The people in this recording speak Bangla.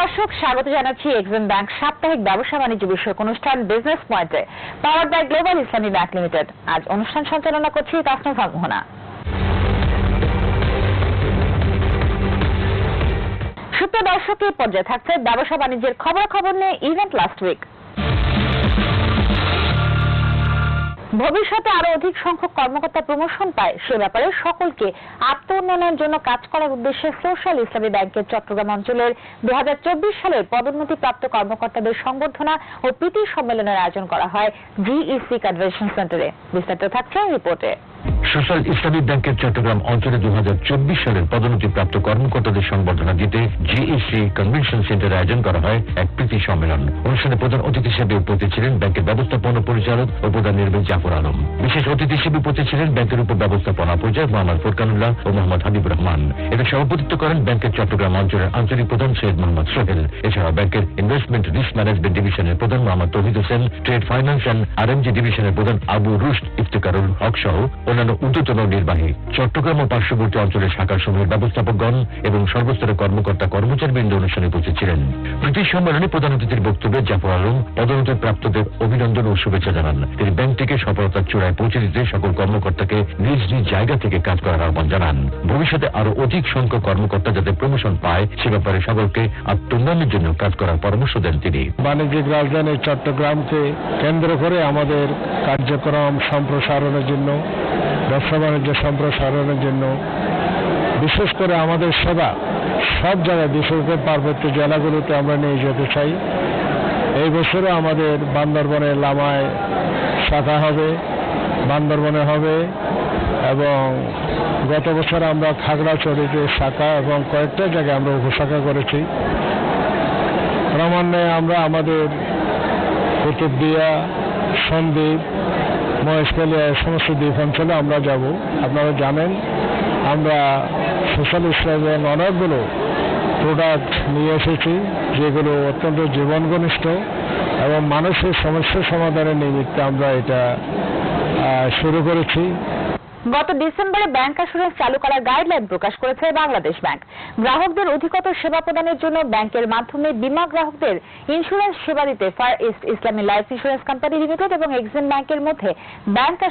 দর্শক, স্বাগত জানাচ্ছি এক্সিম ব্যাংক সাপ্তাহিক ব্যবসা বাণিজ্য বিষয়ক অনুষ্ঠান বিজনেস পয়েন্টে powered by global Islami bank limited আজ অনুষ্ঠান সঞ্চালনা করছি তাসনুফা মোহনা সুপ্রিয় দর্শক, এই পর্যায়ে থাকছে ব্যবসা বাণিজ্যের খবরাখবর খবর নিয়ে ইভেন্ট লাস্ট উইক ভবিষ্যতে আরও অধিক সংখ্যক কর্মকর্তা প্রমোশন পায়, সে ব্যাপারে সকলকে আত্ম উন্নয়নের জন্য কাজ করার উদ্দেশ্যে সোশ্যাল ইসলামী ব্যাংকের চট্টগ্রাম অঞ্চলের দু হাজার চব্বিশ সালের পদোন্নতিপ্রাপ্ত কর্মকর্তাদের সংবর্ধনা ও প্রীতি সম্মেলনের আয়োজন করা হয় জিইসি কনভেনশন সেন্টারে বিস্তারিত থাকছে রিপোর্টে। সোশ্যাল ইসলামী ব্যাংকের চট্টগ্রাম অঞ্চলে দু হাজার চব্বিশ সালের পদোন্নতিপ্রাপ্ত কর্মকর্তাদের সংবর্ধনা দিতে জিইসি কনভেনশন সেন্টারে আয়োজন করা হয় এক প্রীতি সম্মেলন। অনুষ্ঠানে প্রধান অতিথি হিসেবে উপস্থিত ছিলেন ব্যাংকের ব্যবস্থাপনা পরিচালক ও প্রধান নির্বাহী জাফর আলম। বিশেষ অতিথি হিসেবে উপস্থিত ছিলেন ব্যাংকের উপ ব্যবস্থাপনা পরিচালক মোহাম্মদ ফুরকানুল্লাহ ও মোহাম্মদ হাবিবুর রহমান। এতে সভাপতিত্ব করেন ব্যাংকের চট্টগ্রাম অঞ্চলের আঞ্চলিক প্রধান সৈয়দ মোহাম্মদ সোহেল। এছাড়াও ব্যাংকের ইনভেস্টমেন্ট রিস্ক ম্যানেজমেন্ট ডিভিশনের প্রধান Mohammad Touhid Hossain, trade finance and RMG ডিভিশনের প্রধান আবু রুশ ইফতেকারুল হক সহ অন্যান্য ঊর্ধ্বতন নির্বাহী, চট্টগ্রাম ও পার্শ্ববর্তী অঞ্চলের শাখা সমূহের ব্যবস্থাপকগণ এবং সর্বস্তরের কর্মকর্তা কর্মচারীবৃন্দ অনুষ্ঠানে উপস্থিত প্রীতি সম্মেলনে প্রধান অতিথির বক্তব্যে জাফর আলম পদোন্নতি প্রাপ্তদের অভিনন্দন ও শুভেচ্ছা জানান। তিনি ব্যাংকটিকে সফলতার চূড়ায় পৌঁছে দিতে সকল কর্মকর্তাকে নিজ নিজ জায়গা থেকে কাজ করার আহ্বান জানান। ভবিষ্যতে আরও অধিক সংখ্যক কর্মকর্তা যাতে প্রমোশন পায়, সে ব্যাপারে সকলকে আত্মোন্নয়নের জন্য কাজ করার পরামর্শ দেন তিনি। বাণিজ্যিক রাজধানী চট্টগ্রামকে কেন্দ্র করে আমাদের কার্যক্রম সম্প্রসারণের জন্য ব্যবসা বাণিজ্য সম্প্রসারণের জন্য, বিশেষ করে আমাদের সেবা সব জায়গায় বিশেষ করে পার্বত্য জেলাগুলোতে আমরা নিয়ে যেতে চাই। এই বছরে আমাদের বান্দরবনে লামায় শাখা হবে, বান্দরবনে হবে এবং গত বছর আমরা খাগড়াছড়িতে শাখা এবং কয়েকটা জায়গায় আমরা উপশাখা করেছি। ক্রমান্বয়ে আমরা আমাদের কুতুবদিয়া সন্দ্বীপ মহেশখালী এই সমস্ত দ্বীপ অঞ্চলে আমরা যাব। আপনারা জানেন, আমরা সোশ্যাল ইসলামের অনেকগুলো প্রোডাক্ট নিয়ে এসেছি, যেগুলো অত্যন্ত জীবন ঘনিষ্ঠ এবং মানুষের সমস্যা সমাধানের নিমিত্তে আমরা এটা শুরু করেছি। গত ডিসেম্বরে ব্যাংক অ্যাসুরেন্স চালু করার গাইডলাইন প্রকাশ করেছে বাংলাদেশ ব্যাংক। গ্রাহকদের অধিকতর সেবা প্রদানের জন্য ব্যাংকের মাধ্যমে বিমা গ্রাহকদের ইন্স্যুরেন্স সেবা দিতে far east Islami life insurance company limited এবং এক্সিম ব্যাংকের মধ্যে ব্যাংক